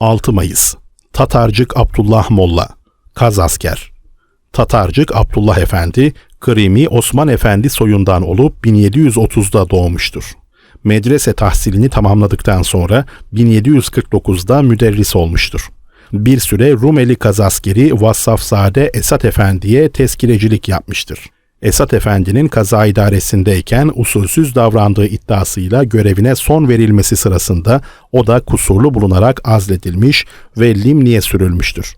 6 Mayıs Tatarcık Abdullah Molla Kaz asker Tatarcık Abdullah Efendi, Krimi Osman Efendi soyundan olup 1730'da doğmuştur. Medrese tahsilini tamamladıktan sonra 1749'da müderris olmuştur. Bir süre Rumeli kazaskeri Vassafzade Esat Efendi'ye tezkirecilik yapmıştır. Esat Efendi'nin kaza idaresindeyken usulsüz davrandığı iddiasıyla görevine son verilmesi sırasında o da kusurlu bulunarak azledilmiş ve limniye sürülmüştür.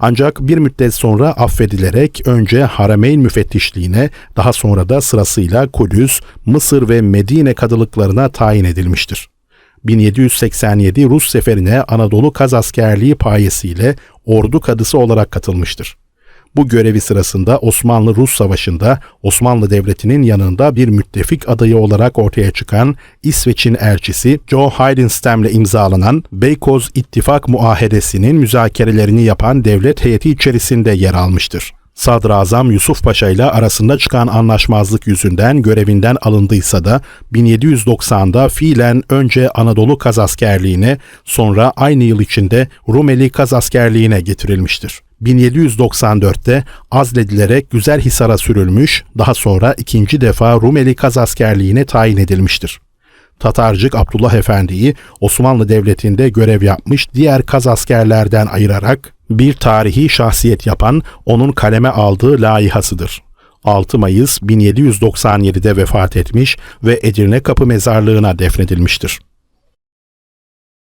Ancak bir müddet sonra affedilerek önce Harameyn müfettişliğine daha sonra da sırasıyla Kudüs, Mısır ve Medine kadılıklarına tayin edilmiştir. 1787 Rus seferine Anadolu Kaz askerliği payesiyle ordu kadısı olarak katılmıştır. Bu görevi sırasında Osmanlı-Rus Savaşı'nda Osmanlı Devleti'nin yanında bir müttefik adayı olarak ortaya çıkan İsveç'in elçisi Joe Heidenstam'le imzalanan Beykoz İttifak Muahedesi'nin müzakerelerini yapan devlet heyeti içerisinde yer almıştır. Sadrazam Yusuf Paşa ile arasında çıkan anlaşmazlık yüzünden görevinden alındıysa da 1790'da fiilen önce Anadolu Kaz askerliğine sonra aynı yıl içinde Rumeli Kaz askerliğine getirilmiştir. 1794'te azledilerek Güzelhisar'a sürülmüş, daha sonra ikinci defa Rumeli Kaz askerliğine tayin edilmiştir. Tatarcık Abdullah Efendi'yi Osmanlı Devleti'nde görev yapmış diğer Kaz askerlerden ayırarak bir tarihi şahsiyet yapan onun kaleme aldığı layihasıdır. 6 Mayıs 1797'de vefat etmiş ve Edirne Kapı Mezarlığı'na defnedilmiştir.